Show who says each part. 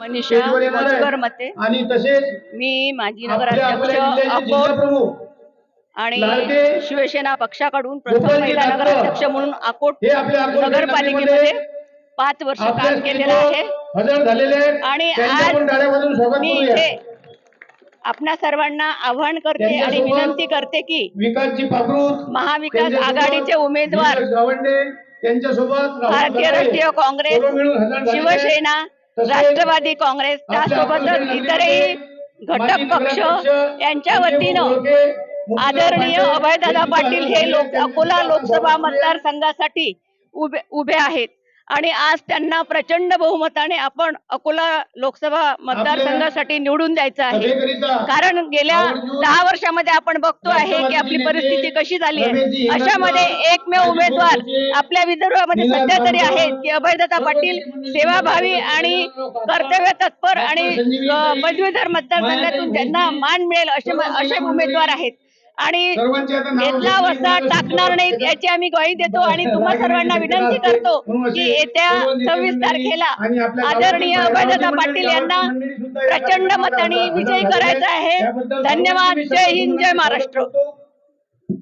Speaker 1: मनीषा मते.
Speaker 2: आणि तसेच
Speaker 1: मी माजी नगराध्यक्ष अकोट आणि शिवसेना पक्षाकडून प्रथम महिला नगराध्यक्ष म्हणून अकोट नगरपालिकेमध्ये पाच वर्ष काम केलेलं आहे. आणि आज मी इथे आपणा सर्वांना आव्हान करते आणि विनंती करते की महाविकास आघाडीचे उमेदवार
Speaker 2: त्यांच्यासोबत
Speaker 1: भारतीय राष्ट्रीय काँग्रेस. शिवसेना राष्ट्रवादी काँग्रेस त्यासोबतच इतरही घटक पक्ष यांच्या वतीनं आदरणीय अभयदादा पाटील हे लोक. अकोला लोकसभा. मतदारसंघासाठी उभे उभे आहेत आणि आज त्यांना प्रचंड बहुमताने आपण अकोला लोकसभा मतदारसंघासाठी निवडून द्यायचं आहे. कारण गेल्या दहा वर्षामध्ये आपण बघतो आहे की आपली परिस्थिती कशी झाली आहे. अशामध्ये एकमेव उमेदवार आपल्या विदर्भामध्ये सध्या तरी आहेत की अभयदत्ता पाटील सेवाभावी आणि कर्तव्य तत्पर आणि पदवीधर मतदारसंघातून ज्यांना मान मिळेल असे असे उमेदवार आहेत. आणि
Speaker 2: घेतला.
Speaker 1: वसा टाकणार नाहीत याची आम्ही ग्वाही देतो आणि तुम्हा सर्वांना विनंती करतो की येत्या सव्वीस तारखेला आदरणीय अभयदादा पाटील यांना प्रचंड मताने विजयी करायचं आहे. धन्यवाद. जय हिंद जय महाराष्ट्र.